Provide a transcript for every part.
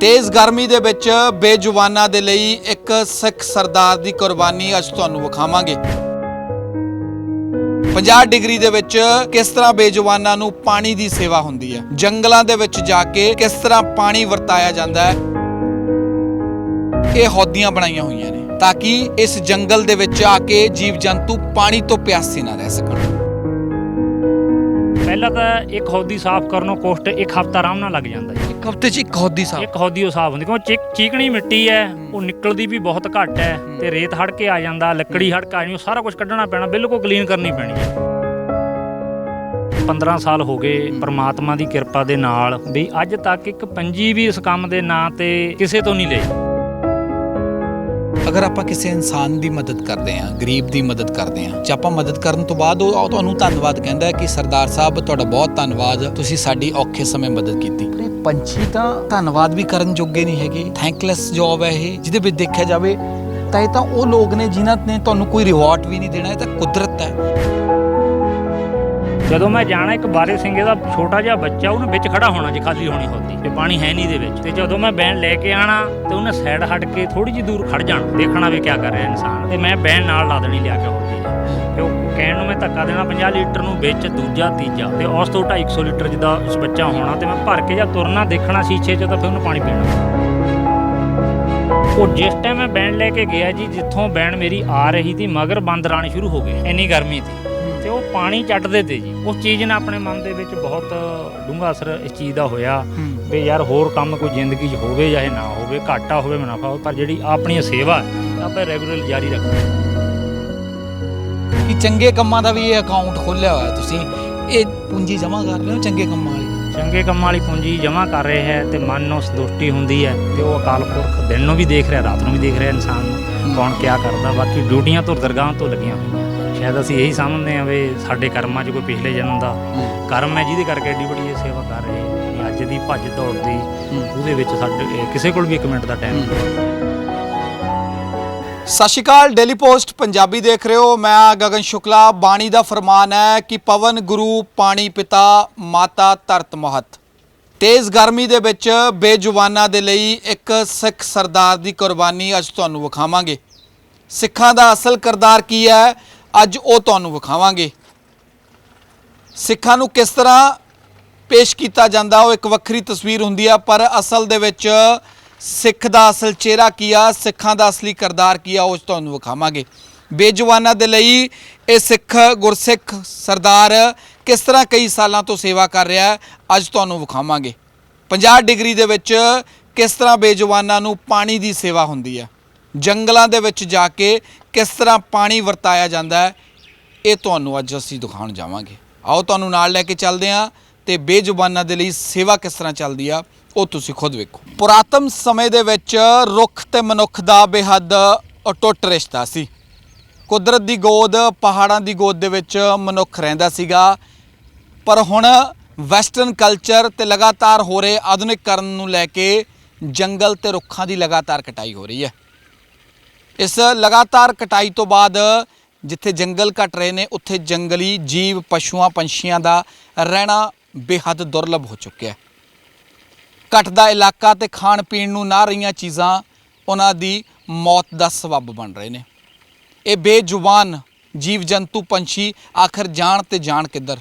ਤੇਜ਼ ਗਰਮੀ ਦੇ ਵਿੱਚ ਬੇਜੁਬਾਨਾਂ ਦੇ ਲਈ ਇੱਕ ਸਿੱਖ ਸਰਦਾਰ ਦੀ ਕੁਰਬਾਨੀ ਅੱਜ ਤੁਹਾਨੂੰ ਵਿਖਾਵਾਂਗੇ। 50 ਡਿਗਰੀ ਦੇ ਵਿੱਚ ਕਿਸ ਤਰ੍ਹਾਂ ਬੇਜੁਬਾਨਾਂ ਨੂੰ ਪਾਣੀ ਦੀ ਸੇਵਾ ਹੁੰਦੀ ਹੈ? ਜੰਗਲਾਂ ਦੇ ਵਿੱਚ ਜਾ ਕੇ ਕਿਸ ਤਰ੍ਹਾਂ ਪਾਣੀ ਵਰਤਾਇਆ ਜਾਂਦਾ ਹੈ? ਇਹ ਹੌਦੀਆਂ ਬਣਾਈਆਂ ਹੋਈਆਂ ਨੇ ਤਾਂ ਕਿ ਇਸ ਜੰਗਲ ਦੇ ਵਿੱਚ ਆ ਕੇ ਜੀਵ ਜੰਤੂ ਪਾਣੀ ਤੋਂ ਪਿਆਸੇ ਨਾ ਰਹਿ ਸਕਣ। ਪਹਿਲਾਂ ਤਾਂ ਇੱਕ ਹੌਦੀ ਸਾਫ਼ ਕਰਨੋਂ ਕੋਸਟ ਇੱਕ ਹਫ਼ਤਾ ਆਰਾਮ ਨਾਲ ਲੱਗ ਜਾਂਦਾ ਇੱਕ ਹਫ਼ਤੇ 'ਚ ਇੱਕ ਹੌਦੀ ਸਾਹਿਬ ਇੱਕ ਹੌਦੀ ਉਹ ਸਾਫ਼ ਹੁੰਦੀ ਕਿਉਂ ਚੀਕ- ਚੀਕਣੀ ਮਿੱਟੀ ਹੈ ਉਹ ਨਿਕਲਦੀ ਵੀ ਬਹੁਤ ਘੱਟ ਹੈ ਤੇ ਰੇਤ ਹੜ ਕੇ ਆ ਜਾਂਦਾ ਲੱਕੜੀ ਹੜ ਕੇ ਆ ਜਾਣੀ ਉਹ ਸਾਰਾ ਕੁਝ ਕੱਢਣਾ ਪੈਣਾ ਬਿਲਕੁਲ ਕਲੀਨ ਕਰਨੀ ਪੈਣੀ ਹੈ। 15 ਸਾਲ ਹੋ ਗਏ ਪ੍ਰਮਾਤਮਾ ਦੀ ਕਿਰਪਾ ਦੇ ਨਾਲ ਵੀ ਅੱਜ ਤੱਕ ਇੱਕ ਪੰਜੀ ਵੀ ਇਸ ਕੰਮ ਦੇ ਨਾਂ ਤੇ ਕਿਸੇ ਤੋਂ ਨਹੀਂ ਲਈ। ਅਗਰ ਆਪਾਂ ਕਿਸੇ ਇਨਸਾਨ ਦੀ ਮਦਦ ਕਰਦੇ ਹਾਂ, ਗਰੀਬ ਦੀ ਮਦਦ ਕਰਦੇ ਹਾਂ, ਜੇ ਆਪਾਂ ਮਦਦ ਕਰਨ ਤੋਂ ਬਾਅਦ ਉਹ ਤੁਹਾਨੂੰ ਧੰਨਵਾਦ ਕਹਿੰਦਾ ਕਿ ਸਰਦਾਰ ਸਾਹਿਬ ਤੁਹਾਡਾ ਬਹੁਤ ਧੰਨਵਾਦ, ਤੁਸੀਂ ਸਾਡੀ ਔਖੇ ਸਮੇਂ ਮਦਦ ਕੀਤੀ। ਪੰਛੀ ਤਾਂ ਧੰਨਵਾਦ ਵੀ ਕਰਨ ਜੋਗੇ ਨਹੀਂ ਹੈਗੇ ਥੈਂਕਲੈਸ ਜੌਬ ਹੈ ਇਹ, ਜਿਹਦੇ ਵਿੱਚ ਦੇਖਿਆ ਜਾਵੇ ਤਾਂ ਇਹ ਤਾਂ ਉਹ ਲੋਕ ਨੇ ਜਿਨ੍ਹਾਂ ਨੇ ਤੁਹਾਨੂੰ ਕੋਈ ਰਿਵਾਰਡ ਵੀ ਨਹੀਂ ਦੇਣਾ, ਇਹ ਤਾਂ ਕੁਦਰਤ ਹੈ। ਜਦੋਂ ਮੈਂ ਜਾਣਾ ਇੱਕ ਬਾਰੇ ਸਿੰਘ ਦਾ ਛੋਟਾ ਜਿਹਾ ਬੱਚਾ, ਉਹਨੂੰ ਵਿੱਚ ਖੜਾ ਹੋਣਾ ਜੀ ਖਾਲੀ ਹੋਣੀ ਹੁੰਦੀ, ਤੇ ਪਾਣੀ ਹੈ ਨਹੀਂ ਦੇ ਵਿੱਚ। ਤੇ ਜਦੋਂ ਮੈਂ ਬੈਨ ਲੈ ਕੇ ਆਣਾ, ਤੇ ਉਹਨੇ ਸਾਈਡ ਹਟ ਕੇ ਥੋੜੀ ਜਿਹੀ ਦੂਰ ਖੜ ਜਾਣਾ, ਦੇਖਣਾ ਵੀ ਕੀ ਕਰ ਰਿਹਾ ਇਨਸਾਨ। ਤੇ ਮੈਂ ਬੈਨ ਨਾਲ ਲਾ ਦੇਣੀ ਲਿਆ ਕੇ ਹੁੰਦੀ ਤੇ ਉਹ ਕਹਿਣ ਨੂੰ ਮੈਂ ਧੱਕਾ ਦੇਣਾ 50 ਲੀਟਰ ਨੂੰ ਵਿੱਚ, ਦੂਜਾ, ਤੀਜਾ। ਤੇ ਉਸ ਤੋਂ 250 ਲੀਟਰ ਜਿੱਦਾਂ ਉਸ ਬੱਚਾ ਹੋਣਾ, ਤੇ ਮੈਂ ਭਰ ਕੇ ਜਾਂ ਤੁਰਨਾ, ਦੇਖਣਾ, ਸ਼ੀਸ਼ੇ 'ਚ ਤਾਂ ਫਿਰ ਉਹਨੂੰ ਪਾਣੀ ਪੀਣਾ। ਉਹ ਜਿਸ ਟਾਈਮ ਮੈਂ ਬੈਨ ਲੈ ਕੇ ਗਿਆ ਜੀ, ਜਿੱਥੋਂ ਬੈਨ ਮੇਰੀ ਆ ਰਹੀ ਸੀ, ਮਗਰ ਬੰਦ ਰਾਣੀ ਸ਼ੁਰੂ ਹੋ ਗਏ ਇੰਨੀ ਗਰਮੀ ਸੀ। ਤੇ ਉਹ ਪਾਣੀ ਚੱਟਦੇ ਤੇ ਜੀ। ਉਸ ਚੀਜ਼ ਨੇ ਆਪਣੇ ਮਨ ਦੇ ਵਿੱਚ ਬਹੁਤ ਡੂੰਘਾ ਅਸਰ ਇਸ ਚੀਜ਼ ਦਾ ਹੋਇਆ ਵੀ ਯਾਰ ਹੋਰ ਕੰਮ ਕੋਈ ਜ਼ਿੰਦਗੀ 'ਚ ਹੋਵੇ ਜਾਂ ਨਾ ਹੋਵੇ ਘਾਟਾ ਹੋਵੇ ਮੁਨਾਫਾ ਹੋਵੇ ਪਰ ਜਿਹੜੀ ਆਪਣੀ ਸੇਵਾ ਆਪਾਂ ਰੈਗੂਲਰ ਜਾਰੀ ਰੱਖਣੀ ਕਿ ਚੰਗੇ ਕੰਮਾਂ ਦਾ ਵੀ ਇਹ ਅਕਾਊਂਟ ਖੋਲਿਆ ਹੋਇਆ ਤੁਸੀਂ ਇਹ ਪੂੰਜੀ ਜਮ੍ਹਾਂ ਕਰ ਰਹੇ ਹੋ ਚੰਗੇ ਕੰਮਾਂ ਵਾਲੀ? ਚੰਗੇ ਕੰਮਾਂ ਵਾਲੀ ਪੂੰਜੀ ਜਮ੍ਹਾਂ ਕਰ ਰਹੇ ਹੈ ਤੇ ਮਨ ਨੂੰ ਸੰਤੁਸ਼ਟੀ ਹੁੰਦੀ ਹੈ ਤੇ ਉਹ ਅਕਾਲ ਪੁਰਖ ਦਿਨ ਨੂੰ ਵੀ ਦੇਖ ਰਿਹਾ ਰਾਤ ਨੂੰ ਵੀ ਦੇਖ ਰਿਹਾ ਇਨਸਾਨ ਨੂੰ ਕੌਣ ਕਿਆ ਕਰਦਾ ਬਾਕੀ ਡਿਊਟੀਆਂ ਤੋਂ ਦਰਗਾਹਾਂ ਤੋਂ ਲੱਗੀਆਂ ਹੋਈਆਂ। ਸ਼ਾਇਦ ਅਸੀਂ ਇਹੀ ਸਮਝਦੇ ਹਾਂ ਵੀ ਸਾਡੇ ਕਰਮਾਂ 'ਚ ਕੋਈ ਪਿਛਲੇ ਜਨਮ ਦਾ ਕਰਮ ਹੈ ਜਿਹਦੇ ਕਰਕੇ ਐਡੀ ਬੜੀ ਇਹ ਸੇਵਾ ਕਰ ਰਹੇ ਹਾਂ ਅੱਜ ਦੀ ਭੱਜ ਦੌੜ ਦੀ ਉਹਦੇ ਵਿੱਚ ਸਾਡੇ ਕਿਸੇ ਕੋਲ ਵੀ ਇੱਕ ਮਿੰਟ ਦਾ ਟਾਈਮ ਨਹੀਂ। ਸਤਿ ਸ਼੍ਰੀ ਅਕਾਲ ਡੇਲੀ ਪੋਸਟ ਪੰਜਾਬੀ ਦੇਖ ਰਹੇ ਹੋ। ਮੈਂ ਗਗਨ ਸ਼ੁਕਲਾ। ਬਾਣੀ ਦਾ ਫਰਮਾਨ ਹੈ ਕਿ ਪਵਨ ਗੁਰੂ ਪਾਣੀ ਪਿਤਾ ਮਾਤਾ ਧਰਤ ਮਹਤ। ਤੇਜ਼ ਗਰਮੀ ਦੇ ਵਿੱਚ ਬੇਜੁਬਾਨਾਂ ਦੇ ਲਈ ਇੱਕ ਸਿੱਖ ਸਰਦਾਰ ਦੀ ਕੁਰਬਾਨੀ ਅੱਜ ਤੁਹਾਨੂੰ ਵਿਖਾਵਾਂਗੇ। ਸਿੱਖਾਂ ਦਾ ਅਸਲ ਕਿਰਦਾਰ ਕੀ ਹੈ? ਅੱਜ ਉਹ ਤੁਹਾਨੂੰ ਵਿਖਾਵਾਂਗੇ। ਸਿੱਖਾਂ ਨੂੰ ਕਿਸ ਤਰ੍ਹਾਂ ਪੇਸ਼ ਕੀਤਾ ਜਾਂਦਾ, ਉਹ ਇੱਕ ਵੱਖਰੀ ਤਸਵੀਰ ਹੁੰਦੀ ਆ, ਪਰ ਅਸਲ ਦੇ ਵਿੱਚ ਸਿੱਖ ਦਾ ਅਸਲ ਚਿਹਰਾ ਕੀ ਆ, ਸਿੱਖਾਂ ਦਾ ਅਸਲੀ ਕਿਰਦਾਰ ਕੀ ਆ, ਉਹ ਤੁਹਾਨੂੰ ਵਿਖਾਵਾਂਗੇ। ਬੇਜਵਾਨਾਂ ਦੇ ਲਈ ਇਹ ਸਿੱਖ ਗੁਰਸਿੱਖ ਸਰਦਾਰ ਕਿਸ ਤਰ੍ਹਾਂ ਕਈ ਸਾਲਾਂ ਤੋਂ ਸੇਵਾ ਕਰ ਰਿਹਾ ਹੈ ਅੱਜ ਤੁਹਾਨੂੰ ਵਿਖਾਵਾਂਗੇ। 50 ਡਿਗਰੀ ਦੇ ਵਿੱਚ ਕਿਸ ਤਰ੍ਹਾਂ ਬੇਜਵਾਨਾਂ ਨੂੰ ਪਾਣੀ ਦੀ ਸੇਵਾ ਹੁੰਦੀ ਹੈ ਜੰਗਲਾਂ ਦੇ ਵਿੱਚ ਜਾ ਕੇ ਕਿਸ ਤਰ੍ਹਾਂ ਪਾਣੀ ਵਰਤਾਇਆ ਜਾਂਦਾ ਹੈ, ਇਹ ਤੁਹਾਨੂੰ ਅੱਜ ਅਸੀਂ ਦਿਖਾਉਣ ਜਾਵਾਂਗੇ। ਆਓ ਤੁਹਾਨੂੰ ਨਾਲ ਲੈ ਕੇ ਚੱਲਦੇ ਹਾਂ ਤੇ ਬੇਜ਼ੁਬਾਨਾਂ ਦੇ ਲਈ ਸੇਵਾ ਕਿਸ ਤਰ੍ਹਾਂ ਚੱਲਦੀ ਆ, ਉਹ ਤੁਸੀਂ ਖੁਦ ਵੇਖੋ। ਪੁਰਾਤਨ ਸਮੇਂ ਦੇ ਵਿੱਚ ਰੁੱਖ ਤੇ ਮਨੁੱਖ ਦਾ ਬੇਹੱਦ ਅਟੁੱਟ ਰਿਸ਼ਤਾ ਸੀ। ਕੁਦਰਤ ਦੀ ਗੋਦ ਪਹਾੜਾਂ ਦੀ ਗੋਦ ਦੇ ਵਿੱਚ ਮਨੁੱਖ ਰਹਿੰਦਾ ਸੀਗਾ। ਪਰ ਹੁਣ ਵੈਸਟਰਨ ਕਲਚਰ ਤੇ ਲਗਾਤਾਰ ਹੋ ਰਹੇ ਆਧੁਨਿਕਕਰਨ ਨੂੰ ਲੈ ਕੇ ਜੰਗਲ ਤੇ ਰੁੱਖਾਂ ਦੀ ਲਗਾਤਾਰ ਕਟਾਈ ਹੋ ਰਹੀ ਹੈ। ਇਸ ਲਗਾਤਾਰ ਕਟਾਈ ਤੋਂ ਬਾਅਦ ਜਿੱਥੇ ਜੰਗਲ ਘਟ ਰਹੇ ਨੇ, ਉੱਥੇ ਜੰਗਲੀ ਜੀਵ, ਪਸ਼ੂਆਂ, ਪੰਛੀਆਂ ਦਾ ਰਹਿਣਾ ਬੇਹੱਦ ਦੁਰਲਭ ਹੋ ਚੁੱਕਿਆ ਹੈ। ਘਟਦਾ ਇਲਾਕਾ ਤੇ ਖਾਣ ਪੀਣ ਨੂੰ ਨਾ ਰਹੀਆਂ ਚੀਜ਼ਾਂ ਉਹਨਾਂ ਦੀ ਮੌਤ ਦਾ ਸਬਬ ਬਣ ਰਹੇ ਨੇ। ਇਹ ਬੇਜ਼ੁਬਾਨ ਜੀਵ ਜੰਤੂ ਪੰਛੀ ਆਖਰ ਜਾਣ ਤੇ ਜਾਣ ਕਿੱਧਰ?